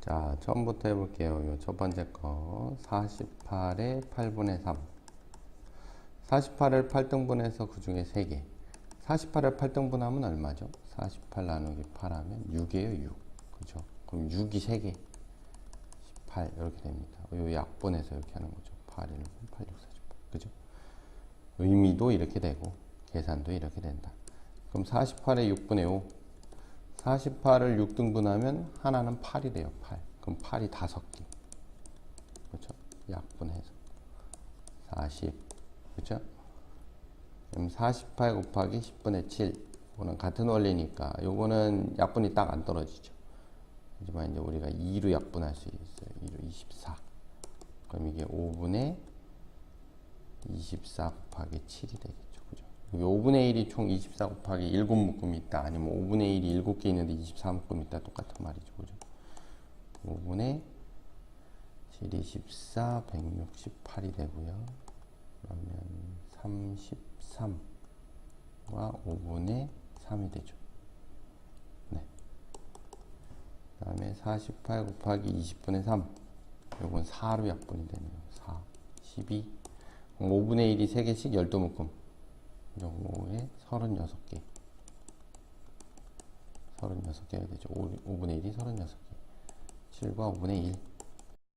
자, 처음부터 해볼게요. 요 첫 번째 거. 48에 8분의 3. 48을 8등분해서 그 중에 3개. 48을 8등분하면 얼마죠? 48 나누기 8 하면 6이에요, 6. 그죠? 그럼 6이 3개. 18, 이렇게 됩니다. 요 약분해서 이렇게 하는 거죠. 8, 1, 8, 6, 48. 그죠? 의미도 이렇게 되고, 계산도 이렇게 된다. 그럼 48에 6분의 5. 48을 6등분하면 하나는 8이래요. 8. 그럼 8이 5개. 그렇죠? 약분해서 40. 그렇죠? 그럼 48 곱하기 10분의 7. 이거는 같은 원리니까 요거는 약분이 딱 안 떨어지죠. 하지만 이제 우리가 2로 약분할 수 있어요. 2로 24. 그럼 이게 5분의 24 곱하기 7이 되겠죠. 그죠? 여기 5분의 1이 총 24 곱하기 7 묶음이 있다. 아니면 5분의 1이 7개 있는데 24 묶음이 있다. 똑같은 말이죠. 그죠? 5분의 7, 24, 168이 되고요. 그러면 33과 5분의 3이 되죠. 네. 그 다음에 48 곱하기 20분의 3. 요건 4로 약분이 되네요. 4, 12. 5분의 1이 3개씩 12묶음. 요거에 36개. 36개가 되죠. 5, 분의 1이 36개. 7과 5분의 1.